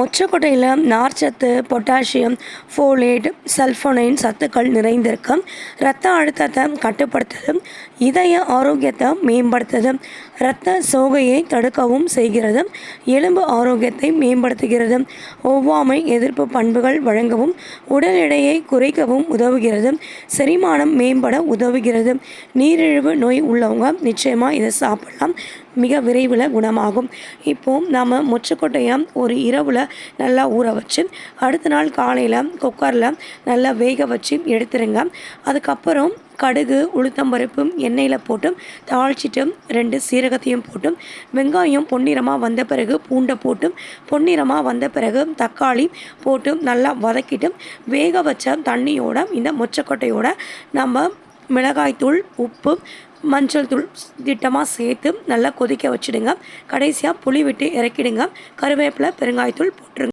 மொச்சக்கொட்டையில் நார்ச்சத்து potassium folate சல்ஃபோனைன் சத்துக்கள் நிறைந்திருக்கும் இரத்த அழுத்தத்தை கட்டுப்படுத்துது. இதய ஆரோக்கியத்தை மேம்படுத்துது. இரத்த சோகையை தடுக்கவும் செய்கிறது. எலும்பு ஆரோக்கியத்தை மேம்படுத்துகிறது. ஒவ்வாமை எதிர்ப்பு பண்புகள் வழங்கவும் உடல் எடையை குறைக்கவும் உதவுகிறது. செரிமானம் மேம்பட உதவுகிறது. நீரிழிவு நோய் உள்ளவங்க நிச்சயமாக இதை சாப்பிடலாம். மிக விரைவில் குணமாகும். இப்போது நாம் மொச்சக்கொட்டையை ஒரு இரவில் நல்லா ஊற வச்சு அடுத்த நாள் காலையில் குக்கரில் நல்லா வேக வச்சு எடுத்துருங்க. அதுக்கப்புறம் கடுகு உளுத்தம்பருப்பு எண்ணெயில் போட்டு தாளிச்சிட்டு ரெண்டு சீரகத்தையும் போட்டும் வெங்காயம் பொன்னிறமாக வந்த பிறகு பூண்டை போட்டும் பொன்னிறமாக வந்த பிறகு தக்காளி போட்டு நல்லா வதக்கிட்டு வேக வச்ச தண்ணியோட இந்த மொச்சக்கொட்டையோட நம்ம மிளகாய்த்தூள் உப்பு மஞ்சள் தூள் திட்டமாக சேர்த்து நல்லா கொதிக்க வச்சுடுங்க. கடைசியாக புளி விட்டு இறக்கிடுங்க. கருவேப்பிலை பெருங்காயத்தூள் போட்டுருங்க.